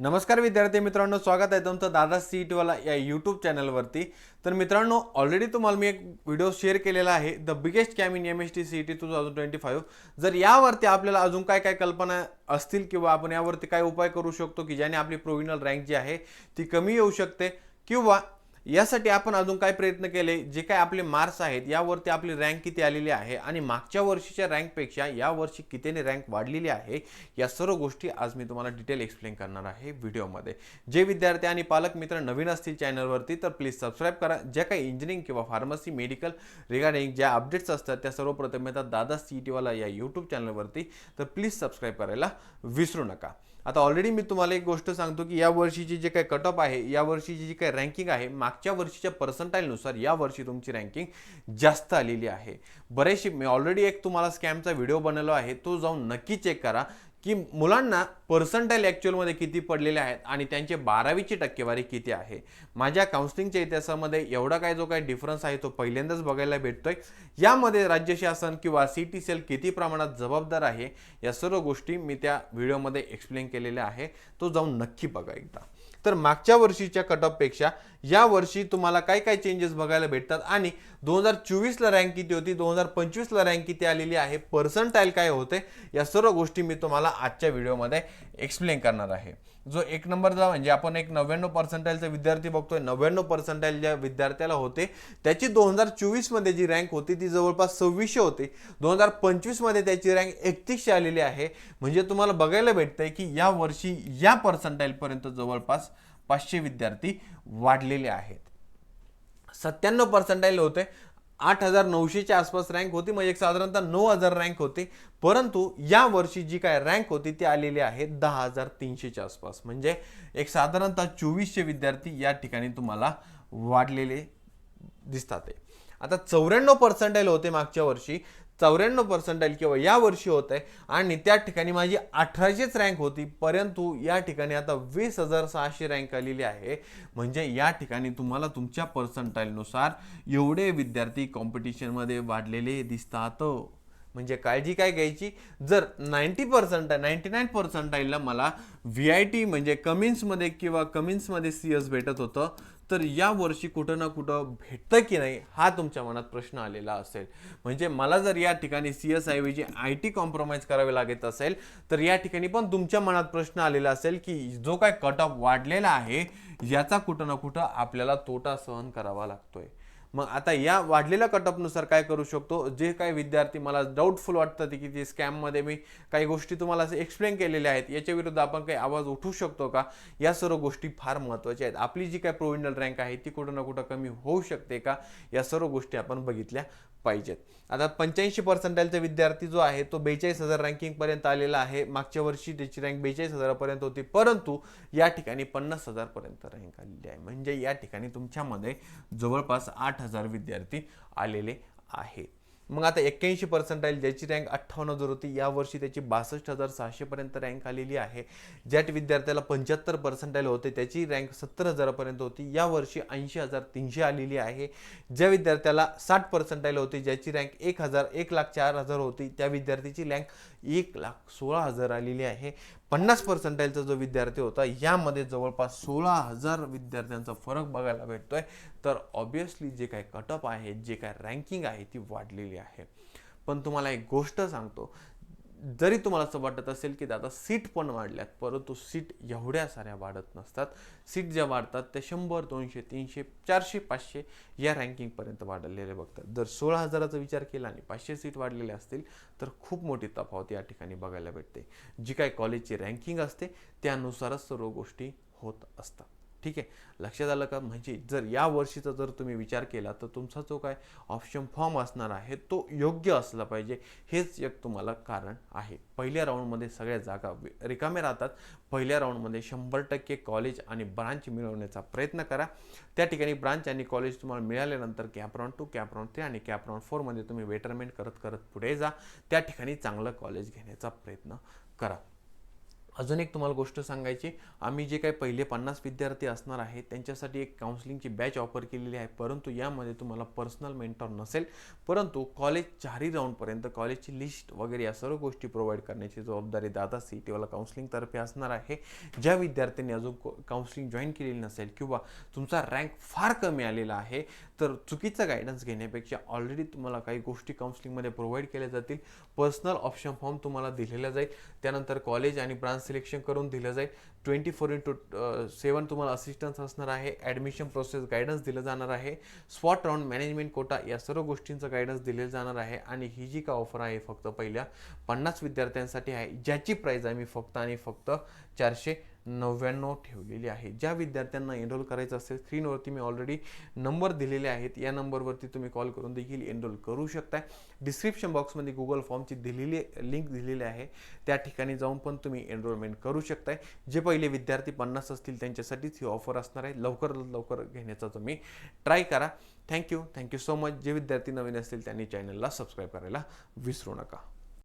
नमस्कार विद्यार्थी मित्रांनो स्वागत आहे तुमचं दादा सी वाला या यूट्यूब चॅनलवरती तर मित्रांनो ऑलरेडी तुम्हाला मी एक व्हिडिओ शेअर केलेला आहे. The biggest scam in M S T C T two thousand twenty five जर यावरती आपल्याला अजून काय काय कल्पना असतील किंवा आपण यावरती काय उपाय करू शकतो की ज्याने आपली प्रोविनल रँक जी आहे ती कमी येऊ शकते किंवा यासाठी आपण अजून काय प्रयत्न केले? जे काय आपले मार्क्स आहेत यावरती आपली रँक किती आलेली आहे? आणि मागच्या वर्षीच्या रँकपेक्षा या वर्षी कितीने रँक वाढलेली आहे? या सर्व गोष्टी आज मी तुम्हाला डिटेल एक्सप्लेन करणार आहे व्हिडिओमध्ये. जे विद्यार्थी आणि पालक मित्र नवीन असतील चॅनलवरती तर प्लीज सबस्क्राईब करा. ज्या काही इंजिनिअरिंग किंवा फार्मसी मेडिकल रिगार्डिंग ज्या अपडेट्स असतात त्या सर्वप्रथम येतात दादा सी टीवाला या यूट्यूब चॅनलवरती तर प्लीज सबस्क्राईब करायला विसरू नका. आता ऑलरेडी मी तुम्हाला एक गोष्ट सांगतो की या वर्षीची जे काही कटअप आहे या वर्षीची जी काही रँकिंग आहे मागच्या वर्षीच्या पर्संटाईलनुसार या वर्षी तुमची रँकिंग जास्त आलेली आहे. बरेचशी मी ऑलरेडी एक तुम्हाला स्कॅमचा व्हिडिओ बनवला आहे तो जाऊन नक्की चेक करा. की मुलांना पर्संटाईल ॲक्च्युअलमध्ये किती पडलेले आहेत आणि त्यांचे बारावीची टक्केवारी किती आहे? माझ्या काउन्सिलिंगच्या इतिहासामध्ये एवढा काय जो काही डिफरन्स आहे तो पहिल्यांदाच बघायला भेटतोय. यामध्ये राज्य शासन किंवा सी टी सेल किती प्रमाणात जबाबदार आहे? या सर्व गोष्टी मी त्या व्हिडिओमध्ये एक्सप्लेन केलेल्या आहे. तो जाऊन नक्की बघा एकदा. तर मागच्या वर्षीच्या कटअपपेक्षा या वर्षी तुम्हाला काय काय चेंजेस बघायला भेटतात? आणि दोन हजार चोवीसला रँक किती होती? दोन हजार पंचवीसला रँक किती आलेली आहे? पर्संटाईल काय होते? या सर्व गोष्टी मी तुम्हाला आजच्या व्हिडिओमध्ये एक्सप्लेन करणार आहे. जो एक नंबरचा म्हणजे आपण एक नव्याण्णव पर्सेंटाईलचा विद्यार्थी बघतोय. नव्याण्णव पर्सेंटाईल ज्या विद्यार्थ्याला होते त्याची दोन हजार चोवीसमध्ये जी रँक होती ती जवळपास सव्वीसशे होती. दोन हजार पंचवीसमध्ये त्याची रँक एकतीसशे आलेली आहे. म्हणजे तुम्हाला बघायला भेटतंय की या वर्षी या पर्सेंटाईलपर्यंत जवळपास पाचशे विद्यार्थी वाढलेले आहेत. सत्त्याण्णव पर्सेंटाईल होते. आठ हजार नऊशेच्या आसपास रँक होती. म्हणजे एक साधारणतः नऊ हजार रँक होती. परंतु या वर्षी जी काय रँक होती ती आलेली आहे दहा हजार तीनशेच्या आसपास. म्हणजे एक साधारणतः चोवीसशे विद्यार्थी या ठिकाणी तुम्हाला वाढलेले दिसतात आहे. आता चौऱ्याण्णव पर्सेंटाईल होते मागच्या वर्षी चौऱ्याण्णव पर्सेंटाईल किंवा या वर्षी होत आहे आणि त्या ठिकाणी माझी अठराशेच रँक होती परंतु या ठिकाणी आता वीस हजार सहाशे रँक आलेली आहे. म्हणजे या ठिकाणी तुम्हाला तुमच्या पर्सेंटाईलनुसार एवढे विद्यार्थी कॉम्पिटिशनमध्ये वाढलेले दिसतात. म्हणजे काळजी काय घ्यायची? जर नाईन्टी पर्सेंट नाईन्टी नाईन पर्सेंटाईलला मला व्ही आय टी म्हणजे कमिन्समध्ये किंवा कमिन्समध्ये सी एस भेटत होतं तर या वर्षी कुठं ना कुठं भेटतं की नाही हा तुमच्या मनात प्रश्न आलेला असेल. म्हणजे मला जर या ठिकाणी सी एस ऐवजी आय टी कॉम्प्रोमाइज करावे लागत असेल तर या ठिकाणी पण तुमच्या मनात प्रश्न आलेला असेल की जो काय कट ऑफ वाढलेला आहे याचा कुठं ना कुठं आपल्याला तोटा सहन करावा लागतोय. मग आता या वाढलेल्या कटअपनुसार काय करू शकतो? जे काही विद्यार्थी मला डाऊटफुल वाटतं ते की ते स्कॅममध्ये मी काही गोष्टी तुम्हाला असे एक्सप्लेन केलेल्या आहेत याच्या विरुद्ध आपण काही आवाज उठवू शकतो का? या सर्व गोष्टी फार महत्त्वाच्या आहेत. आपली जी काय प्रोव्हिनल रँक आहे ती कुठं ना कुठं कमी होऊ शकते का? या सर्व गोष्टी आपण बघितल्या. पाहिजेत. आता पंच्याऐंशी पर्सेंटाईलचा विद्यार्थी जो आहे तो बेचाळीस हजार रँकिंगपर्यंत आलेला आहे. मागच्या वर्षी त्याची रँक बेचाळीस हजारापर्यंत होती. परंतु या ठिकाणी पन्नास हजारपर्यंत रँक आलेली आहे. म्हणजे या ठिकाणी तुमच्यामध्ये जवळपास आठ हजार विद्यार्थी आलेले आहेत. मग आता एक्क्याऐंशी पर्सेंटाईल ज्याची रँक अठ्ठावन्न हजार होती यावर्षी त्याची बासष्ट हजार सहाशेपर्यंत रँक आलेली आहे. ज्या विद्यार्थ्याला पंच्याहत्तर पर्सेंटाईल होते त्याची रँक सत्तर हजारापर्यंत होती. यावर्षी ऐंशी हजार तीनशे आलेली आहे. ज्या विद्यार्थ्याला साठ पर्सेंटाईल होती ज्याची रँक एक हजार एक लाख चार हजार होती त्या विद्यार्थीची रँक एक लाख सोळा हजार आलेली आहे. पन्नास पर्सेंटाईलचा जो विद्यार्थी होता यामध्ये जवळपास सोळा हजार विद्यार्थ्यांचा फरक बघायला भेटतोय. तर ऑब्वियसली जे काय कटअप आहे जे काय रँकिंग आहे ती वाढलेली आहे. पण तुम्हाला एक गोष्ट सांगतो. जरी तुम्हाला असं वाटत असेल की दादा सीट पण वाढल्यात परंतु सीट एवढ्या साऱ्या वाढत नसतात. सीट ज्या वाढतात त्या शंभर दोनशे तीनशे चारशे पाचशे या रँकिंगपर्यंत वाढलेले बघतात. जर सोळा हजाराचा विचार केला आणि पाचशे सीट वाढलेल्या असतील तर खूप मोठी तफावत या ठिकाणी बघायला भेटते. जी काय कॉलेजची रँकिंग असते त्यानुसारच सर्व गोष्टी होत असतात. ठीक आहे. लक्षात आलं का? म्हणजे जर या वर्षीचा जर तुम्ही विचार केला तर तुमचा जो काय ऑप्शन फॉर्म असणार आहे तो योग्य असला पाहिजे. हेच एक तुम्हाला कारण आहे. पहिल्या राऊंडमध्ये सगळ्या जागा रिकाम्या राहतात. पहिल्या राऊंडमध्ये शंभर टक्के कॉलेज आणि ब्रांच मिळवण्याचा प्रयत्न करा. त्या ठिकाणी ब्रांच आणि कॉलेज तुम्हाला मिळाल्यानंतर cap round two cap round three आणि कॅप राऊंड फोरमध्ये तुम्ही वेटरमेंट करत करत पुढे जा. त्या ठिकाणी चांगलं कॉलेज घेण्याचा प्रयत्न करा. अजून एक तुम्हाला गोष्ट सांगायची आम्ही जे काही पहिले पन्नास विद्यार्थी असणार आहे त्यांच्यासाठी एक काउन्सिलिंगची बॅच ऑफर केलेली आहे. परंतु यामध्ये तुम्हाला पर्सनल मेंटॉर नसेल. परंतु कॉलेज चारही राऊंडपर्यंत कॉलेजची लिस्ट वगैरे या सर्व गोष्टी प्रोव्हाइड करण्याची जबाबदारी दादा सी टीवाला काउन्सिलिंगतर्फे असणार आहे. ज्या विद्यार्थ्यांनी अजून काउन्सिलिंग जॉईन केलेली नसेल किंवा तुमचा रँक फार कमी आलेला आहे तर चुकीचा गायडन्स घेण्यापेक्षा ऑलरेडी तुम्हाला काही गोष्टी काउन्सिलिंगमध्ये प्रोव्हाइड केल्या जातील. पर्सनल ऑप्शन फॉर्म तुम्हाला दिलेला जाईल. त्यानंतर कॉलेज आणि ब्रांच सिलेक्शन करून दिलं जाईल. ट्वेंटी फोर इंटू सेवन तुम्हाला असिस्टन्स असणार आहे. ॲडमिशन प्रोसेस गायडन्स दिलं जाणार आहे. स्पॉट राऊंड मॅनेजमेंट कोटा या सर्व गोष्टींचं गायडन्स दिले जाणार आहे. आणि ही जी का ऑफर आहे फक्त पहिल्या पन्नास विद्यार्थ्यांसाठी आहे ज्याची प्राईज आम्ही फक्त आणि फक्त चारशे नव्याण्णव ठेवलेली आहे. ज्या विद्यार्थ्यांना एनरोल करायचं असेल स्क्रीनवरती मी ऑलरेडी नंबर दिलेले आहेत. या नंबरवरती तुम्ही कॉल करून देखील एनरोल करू शकताय. डिस्क्रिप्शन बॉक्समध्ये गुगल फॉर्मची दिलेली लिंक दिलेली आहे. त्या ठिकाणी जाऊन पण तुम्ही एनरोलमेंट करू शकताय. जे पहिले विद्यार्थी पन्नास असतील त्यांच्यासाठीच ही ऑफर असणार आहे. लवकर लवकर घेण्याचा तुम्ही ट्राय करा. थँक्यू थँक्यू सो मच जे विद्यार्थी नवीन असतील त्यांनी चॅनलला सबस्क्राईब करायला विसरू नका.